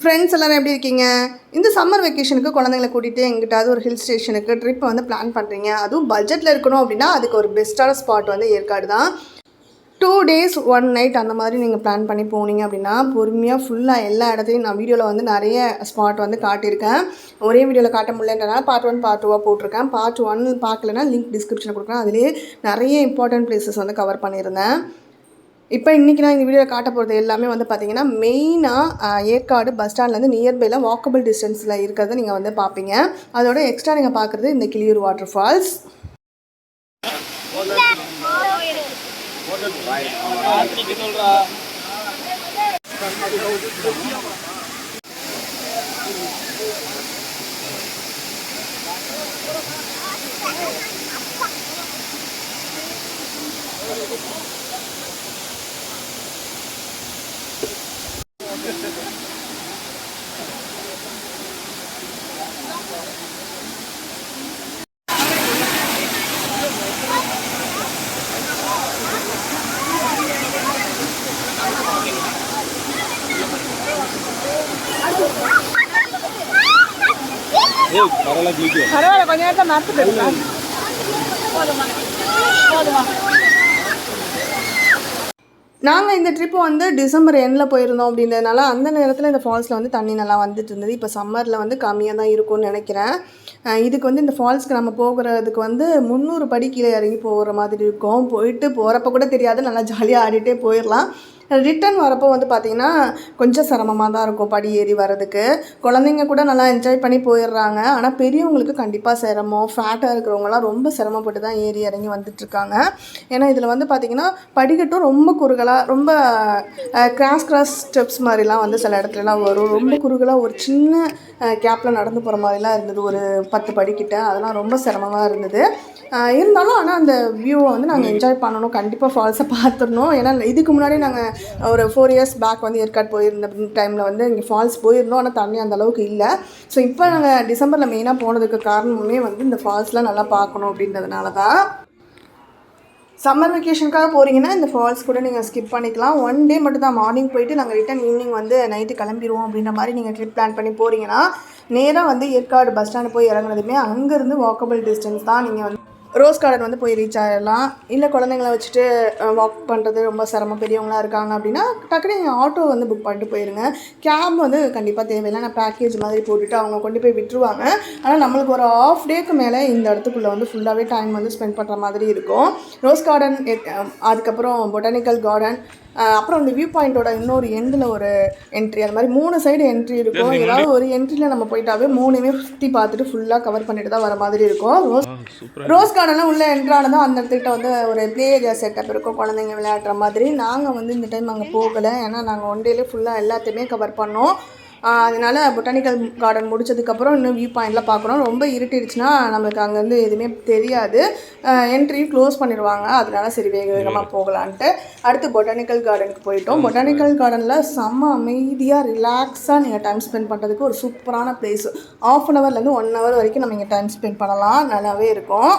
Friends எல்லோரும் எப்படி இருக்கீங்க? இந்த சம்மர் வெக்கேஷனுக்கு குழந்தைங்களை கூட்டிகிட்டு எங்கிட்டாவது ஒரு ஹில் ஸ்டேஷனுக்கு ட்ரிப் வந்து பிளான் பண்ணுறீங்க அதுவும் பட்ஜெட்டில் இருக்கணும் அப்படின்னா அதுக்கு ஒரு பெஸ்ட்டான ஸ்பாட் வந்து ஏற்காடு தான். டூ டேஸ் ஒன் நைட் அந்த மாதிரி நீங்கள் பிளான் பண்ணி போனீங்க அப்படின்னா பொறுமையாக ஃபுல்லாக எல்லா இடத்தையும் நான் வீடியோவில் வந்து நிறைய ஸ்பாட் வந்து காட்டியிருக்கேன். ஒரே வீடியோவில் காட்ட முடியலன்றனால பார்ட் ஒன் பார்ட் டூவாக போட்டிருக்கேன். பார்ட் ஒன் பார்க்கலன்னா லிங்க் டிஸ்கிரிப்ஷனில் கொடுக்குறேன். அதுலேயே நிறைய இம்பார்ட்டன்ட் பிளேசஸ் வந்து கவர் பண்ணியிருந்தேன். இப்போ இன்றைக்கி நான் இந்த வீடியோவில் காட்ட போகிறது எல்லாமே வந்து பார்த்தீங்கன்னா மெயினாக ஏற்காடு பஸ் ஸ்டாண்ட்லேருந்து நியர்பையில் வாக்கபிள் டிஸ்டன்ஸில் இருக்கிறத நீங்கள் வந்து பார்ப்பீங்க. அதோட எக்ஸ்ட்ரா நீங்கள் பார்க்குறது இந்த கிளியூர் வாட்டர் ஃபால்ஸ் பரவாயில்ல கொஞ்ச நேரத்தை மறந்துட்டு நாங்கள் இந்த ட்ரிப்பு வந்து டிசம்பர் எண்டில் போயிருந்தோம் அப்படின்றதுனால அந்த நேரத்தில் இந்த ஃபால்ஸில் வந்து தண்ணி நல்லா வந்துட்டு இருந்தது. இப்போ சம்மரில் வந்து கம்மியாக தான் இருக்கும்னு நினைக்கிறேன். இதுக்கு வந்து இந்த ஃபால்ஸ்க்கு நம்ம போகிறதுக்கு வந்து முந்நூறு படி கீழே இறங்கி போகிற மாதிரி இருக்கும். போயிட்டு போகிறப்ப கூட தெரியாது. நல்லா ஜாலியாக ஆடிட்டே போயிடலாம் ரிட்டர்ன் வரப்போ வந்து பார்த்திங்கன்னா கொஞ்சம் சிரமமாக தான் இருக்கும் படி ஏறி வர்றதுக்கு. குழந்தைங்க கூட நல்லா என்ஜாய் பண்ணி போயிடுறாங்க. ஆனால் பெரியவங்களுக்கு கண்டிப்பாக சிரமம். ஃபேட்டாக இருக்கிறவங்கலாம் ரொம்ப சிரமப்பட்டு தான் ஏறி இறங்கி வந்துட்டுருக்காங்க. ஏன்னா இதில் வந்து பார்த்திங்கன்னா படிக்கட்டும் ரொம்ப குறுகலாக ரொம்ப கிராஸ் கிராஸ் ஸ்டெப்ஸ் மாதிரிலாம் வந்து சில இடத்துலலாம் வரும். ரொம்ப குறுகலாக ஒரு சின்ன கேப்பில் நடந்து போகிற மாதிரிலாம் இருந்தது. ஒரு பத்து படிக்கிட்ட. அதெல்லாம் ரொம்ப சிரமமாக இருந்தது. இருந்தாலும் ஆனால் அந்த வியூவை வந்து நாங்கள் என்ஜாய் பண்ணணும். கண்டிப்பாக ஃபால்ஸை பார்த்துடணும் ஏன்னா இதுக்கு முன்னாடி நாங்கள் ஒரு ஃபோர் இயர்ஸ் பேக் வந்து ஏற்காடு போயிருந்த டைமில் வந்து இங்கே ஃபால்ஸ் போயிருந்தோம். ஆனால் தண்ணி அந்த அளவுக்கு இல்லை. ஸோ இப்போ நாங்கள் டிசம்பரில் மெயினாக போனதுக்கு காரணமே வந்து இந்த ஃபால்ஸ்லாம் நல்லா பார்க்கணும் அப்படின்றதுனால தான். சம்மர் வெக்கேஷனுக்காக போகிறீங்கன்னா இந்த ஃபால்ஸ் கூட நீங்கள் ஸ்கிப் பண்ணிக்கலாம். ஒன் டே மட்டும் தான். மார்னிங் போயிட்டு நாங்கள் ரிட்டன் ஈவினிங் வந்து நைட்டு கிளம்பிடுவோம் அப்படின்ற மாதிரி நீங்கள் ட்ரிப் பிளான் பண்ணி போகிறீங்கன்னா நேராக வந்து ஏற்காடு பஸ் ஸ்டாண்டு போய் இறங்குனதுமே அங்கேருந்து வாக்கபிள் டிஸ்டன்ஸ் தான் நீங்கள் வந்து ரோஸ் கார்டன் வந்து போய் ரீச் ஆகிடலாம் இல்லை குழந்தைங்கள வச்சுட்டு வாக் பண்ணுறது ரொம்ப சிரமம். பெரியவங்களா இருக்காங்க அப்படின்னா டக்குனு நீங்கள் ஆட்டோ வந்து புக் பண்ணிட்டு போயிருங்க. கேப் வந்து கண்டிப்பாக தேவையில்லை. நான் பேக்கேஜ் மாதிரி போட்டுட்டு அவங்க கொண்டு போய் விட்டுருவாங்க. ஆனால் நம்மளுக்கு ஒரு ஆஃப் டேக்கு மேலே இந்த இடத்துக்குள்ளே வந்து ஃபுல்லாகவே டைம் வந்து ஸ்பெண்ட் பண்ணுற மாதிரி இருக்கும். ரோஸ் கார்டன் அதுக்கப்புறம் பொட்டானிக்கல் கார்டன் அப்புறம் இந்த வியூ பாயிண்ட்டோட இன்னொரு எண்டில் ஒரு என்ட்ரி அது மாதிரி மூணு சைடு என்ட்ரி இருக்கும். ஏதாவது ஒரு என்ட்ரியில் நம்ம போயிட்டாவே மூணுமே சுற்றி பார்த்துட்டு ஃபுல்லாக கவர் பண்ணிட்டு தான் வர மாதிரி இருக்கும். ரோஸ் ரோஸ் கார்டனில் உள்ள என்ட்ரானதும் அந்த இடத்துக்கிட்ட வந்து ஒரு ப்ளே ஏரியா செட்டப் இருக்கும். குழந்தைங்க விளையாடுற மாதிரி. நாங்கள் வந்து இந்த டைம் அங்கே போகலை. ஏன்னா நாங்கள் ஒன் டேலே ஃபுல்லாக எல்லாத்தையுமே கவர் பண்ணோம். அதனால பொட்டானிக்கல் கார்டன் முடிச்சதுக்கப்புறம் இன்னும் வியூ பாயிண்ட்லாம் பார்க்கணும். ரொம்ப இருட்டிடுச்சுன்னா நம்மளுக்கு அங்கேருந்து எதுவுமே தெரியாது. என்ட்ரி க்ளோஸ் பண்ணிடுவாங்க. அதனால சரி வேக வேகமாக போகலான்ட்டு அடுத்து பொட்டானிக்கல் கார்டனுக்கு போயிட்டோம். பொட்டானிக்கல் கார்டனில் செம்ம அமைதியாக ரிலாக்ஸாக நீங்கள் டைம் ஸ்பெண்ட் பண்ணுறதுக்கு ஒரு சூப்பரான பிளேஸ் ஆஃப் அன் ஹவர்லேருந்து ஒன் ஹவர் வரைக்கும் நம்ம இங்கே டைம் ஸ்பெண்ட் பண்ணலாம். நல்லாவே இருக்கும்.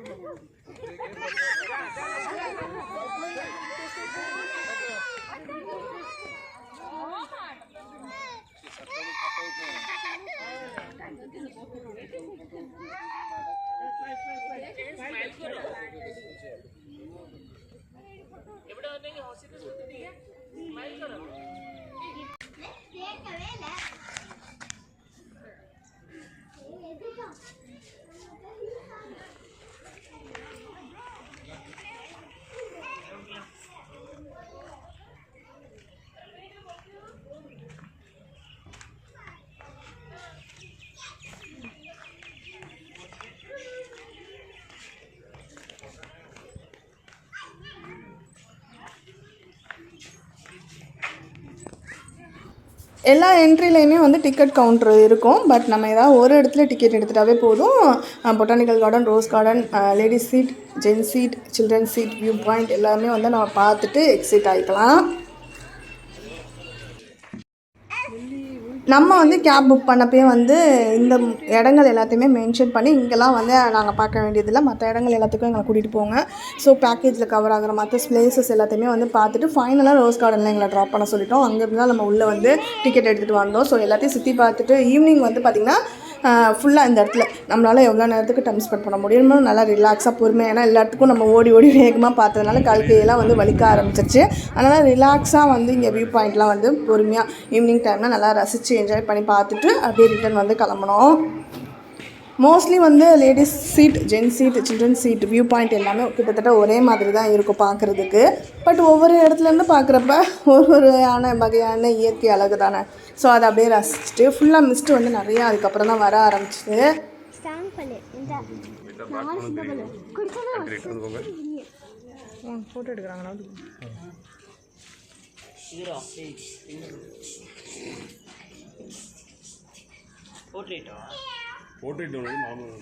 Não, não, não. எல்லா என்ட்ரிலையுமே வந்து டிக்கெட் கவுண்டர் இருக்கும். பட் நம்ம ஏதாவது ஒரு இடத்துல டிக்கெட் எடுத்துட்டாவே போதும். Botanical garden rose garden ladies seat gents seat children seat view point எல்லாமே வந்து நம்ம பார்த்துட்டு எக்ஸிட் ஆகிக்கலாம் நம்ம வந்து கேப் புக் பண்ணப்பயே வந்து இந்த இடங்கள் எல்லாத்தையுமே மென்ஷன் பண்ணி இங்கெல்லாம் வந்து நாங்கள் பார்க்க வேண்டியதில்லை. மற்ற இடங்கள் எல்லாத்துக்கும் எங்களை கூட்டிகிட்டு போங்க. ஸோ பேக்கேஜில் கவர் ஆகிற மற்ற பிளேசஸ் எல்லாத்தையுமே வந்து பார்த்துட்டு ஃபைனலாக ரோஸ் கார்டனில் எங்களை ட்ராப் பண்ண சொல்லிட்டோம். அங்கேருந்து தான் நம்ம உள்ளே வந்து டிக்கெட் எடுத்துகிட்டு வந்தோம். ஸோ எல்லாத்தையும் சுற்றி பார்த்துட்டு ஈவினிங் வந்து பார்த்திங்கன்னா ஃபுல்லாக இந்த இடத்துல நம்மளால் எவ்வளோ நேரத்துக்கு டைம் ஸ்பெண்ட் பண்ண முடியுமோ? நல்லா ரிலாக்ஸாக பொறுமையாக ஏன்னா எல்லாத்துக்கும் நம்ம ஓடி ஓடி வேகமாக பார்த்ததுனால கல்கையெல்லாம் வந்து வலிக்க ஆரம்பிச்சிருச்சு. அதனால் ரிலாக்ஸாக வந்து இங்கே வியூ பாயிண்ட்லாம் வந்து பொறுமையாக ஈவினிங் டைமில் நல்லா ரசித்து என்ஜாய் பண்ணி பார்த்துட்டு அப்படியே ரிட்டர்ன் வந்து கிளம்பணும் மோஸ்ட்லி வந்து ladies seat gents seat children seat view point எல்லாமே கிட்டத்தட்ட ஒரே மாதிரி தான் இருக்கும் பார்க்குறதுக்கு. பட் ஒவ்வொரு இடத்துலேருந்து பார்க்குறப்ப ஒரு ஒரு வகையான இயற்கை அழகு தானே ஸோ அதை அப்படியே ரசிச்சுட்டு ஃபுல்லாக மிஸ்ட்டு வந்து நிறையா அதுக்கப்புறம் தான் வர ஆரம்பிச்சிது. பண்ணு இந்த நாலு சிங்கப்பல்லு குடிச்சது ஃபோட்டோ எடுக்கிறாங்களா? போர்ட்ரேட்டா போர்ட்ரேட் வந்து நார்மல்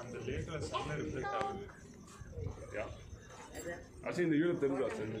அந்த சன்ன ரிஃப்ளெக்ட் ஆகுது. யா. ஆக்சுவலி இந்த வீடியோ தெரிஞ்சா சென்னு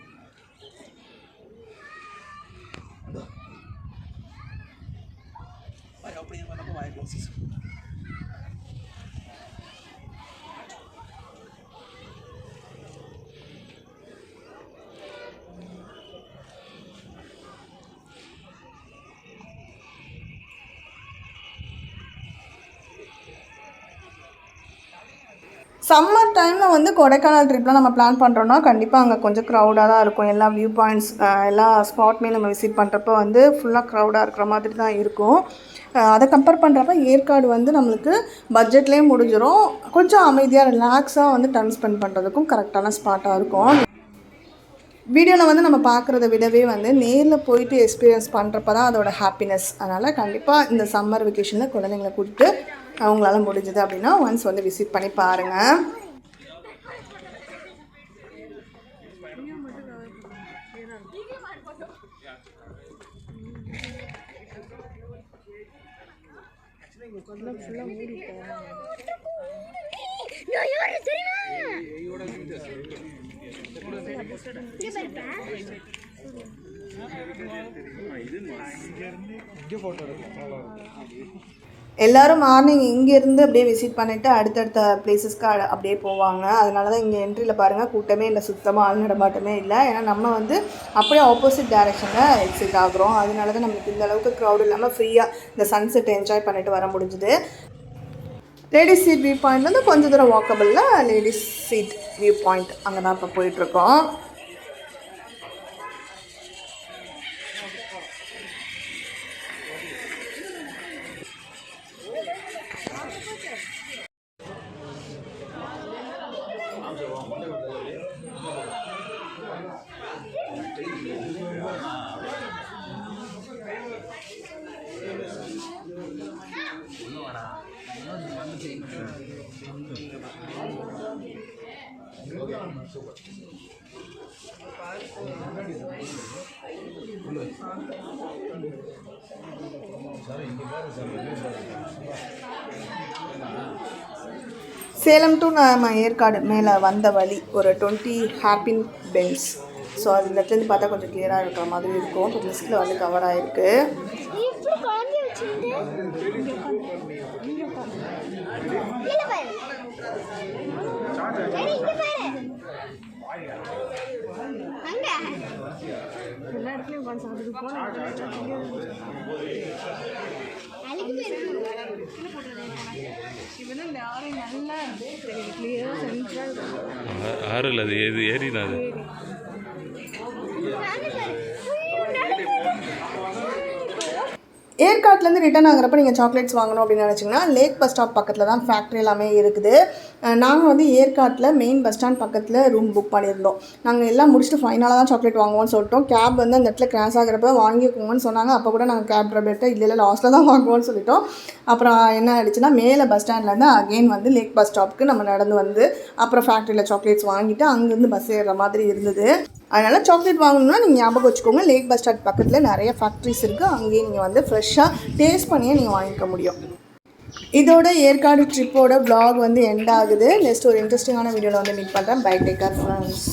சம்மர் டைமில் வந்து கொடைக்கானல் ட்ரிப்லாம் நம்ம பிளான் பண்ணுறோன்னா கண்டிப்பாக அங்கே கொஞ்சம் க்ரௌடாக தான் இருக்கும். எல்லா வியூ பாயிண்ட்ஸ் எல்லா ஸ்பாட்மே நம்ம விசிட் பண்ணுறப்ப வந்து ஃபுல்லாக க்ரௌடாக இருக்கிற மாதிரி தான் இருக்கும். அதை கம்பேர் பண்ணுறப்ப ஏற்காடு வந்து நம்மளுக்கு பட்ஜெட்லேயே முடிஞ்சிடும் கொஞ்சம் அமைதியாக ரிலாக்ஸாக வந்து டைம் ஸ்பெண்ட் பண்ணுறதுக்கும் கரெக்டான ஸ்பாட்டாக இருக்கும். வீடியோவில் வந்து நம்ம பார்க்குறத விடவே வந்து நேரில் போயிட்டு எக்ஸ்பீரியன்ஸ் பண்ணுறப்ப தான் அதோட ஹாப்பினஸ் அதனால் கண்டிப்பாக இந்த சம்மர் வெக்கேஷனில் குழந்தைங்களை கூட்டிட்டு அவங்களால முடிஞ்சது அப்படின்னா ஒன்ஸ் வந்து விசிட் பண்ணி பாருங்கள் ஐயோ, போட்டோ தெரியுமா? எல்லோரும் எல்லாரும் மார்னிங் இங்கேருந்து அப்படியே விசிட் பண்ணிவிட்டு அடுத்தடுத்த பிளேசஸ்க்கு அப்படியே போவாங்க. அதனால தான் இங்கே என்ட்ரியில் பாருங்கள் கூட்டமே இல்லை சுத்தமாக ஆள் நடமாட்டமே இல்லை. ஏன்னா நம்ம வந்து அப்படியே ஆப்போசிட் டைரெக்ஷனில் எக்ஸிட் ஆகுறோம். அதனால தான் நமக்கு இந்த அளவுக்கு க்ரௌட் இல்லாமல் ஃப்ரீயாக இந்த சன்செட் என்ஜாய் பண்ணிட்டு வர முடிஞ்சுது. லேடிஸ் சீட் வியூ பாயிண்ட்லேருந்து கொஞ்சம் தூரம் வாக்கபிளில் லேடிஸ் சீட் வியூ பாயிண்ட் அங்கே தான் இப்போ போயிட்டுருக்கோம் சேலம் டு நம்ம ஏற்காடு மேலே வந்த வழி ஒரு டுவெண்ட்டி ஹேப்பின் பென்ஸ் ஸோ அது இந்த இடத்துலேருந்து பார்த்தா கொஞ்சம் கிளியராக இருக்கிற மாதிரி இருக்கும் இப்போ லிஸ்ட்டில் வந்து கவர் ஆகிருக்கு. எல்லா இடத்துலையும் உட்காந்து சாப்பிட்டு. ஆறில் அது ஏது ஏறினா அது அங்க பாரு. ஐயோ, நடந்து. ஏற்காட்லேருந்து ரிட்டர்ன் ஆகிறப்ப நீங்கள் சாக்லேட்ஸ் வாங்கணும் அப்படின்னு நினச்சிங்கன்னா லேக் பஸ் ஸ்டாப் பக்கத்தில் தான் ஃபேக்ட்ரி எல்லாமே இருக்குது. நாங்கள் வந்து ஏற்காட்டில் மெயின் பஸ் ஸ்டாண்ட் பக்கத்தில் ரூம் புக் பண்ணியிருந்தோம். நாங்கள் எல்லாம் முடிச்சுட்டு ஃபைனலாக தான் சாக்லேட் வாங்குவோம்னு சொல்லிட்டோம். கேப் வந்து அந்த இடத்துல கிராஸ் ஆகிறப்ப வாங்கிக்கோங்கன்னு சொன்னாங்க. அப்போ கூட நாங்கள் கேப் ட்ரைவர்கிட்ட இல்லை இல்லை லாஸ்ட்டில் தான் வாங்குவோம்னு சொல்லிட்டோம். அப்புறம் என்ன ஆயிடுச்சுன்னா மேலே பஸ் ஸ்டாண்ட்லேருந்து அகெயின் வந்து லேக் பஸ் ஸ்டாப்க்கு நம்ம நடந்து வந்து அப்புறம் ஃபேக்ட்ரியில் சாக்லேட்ஸ் வாங்கிட்டு அங்கேருந்து பஸ் ஏறுற மாதிரி இருந்தது. அதனால் சாக்லேட் வாங்கணும்னா நீங்கள் ஞாபகம் வச்சுக்கோங்க. லேக் பஸ் ஸ்டாண்ட் பக்கத்தில் நிறைய ஃபேக்ட்ரிஸ் இருக்குது அங்கேயே நீங்கள் வந்து ஃப்ரெஷ்ஷாக டேஸ்ட் பண்ணியே நீங்கள் வாங்கிக்க முடியும். இதோட ஏற்காடு ட்ரிப்போட ப்ளாக் வந்து எண்ட் ஆகுது. நெக்ஸ்ட் ஒரு இன்ட்ரெஸ்டிங்கான வீடியோவில் வந்து மீட் பண்ணுறேன் பை டேக் ஃப்ரெண்ட்ஸ்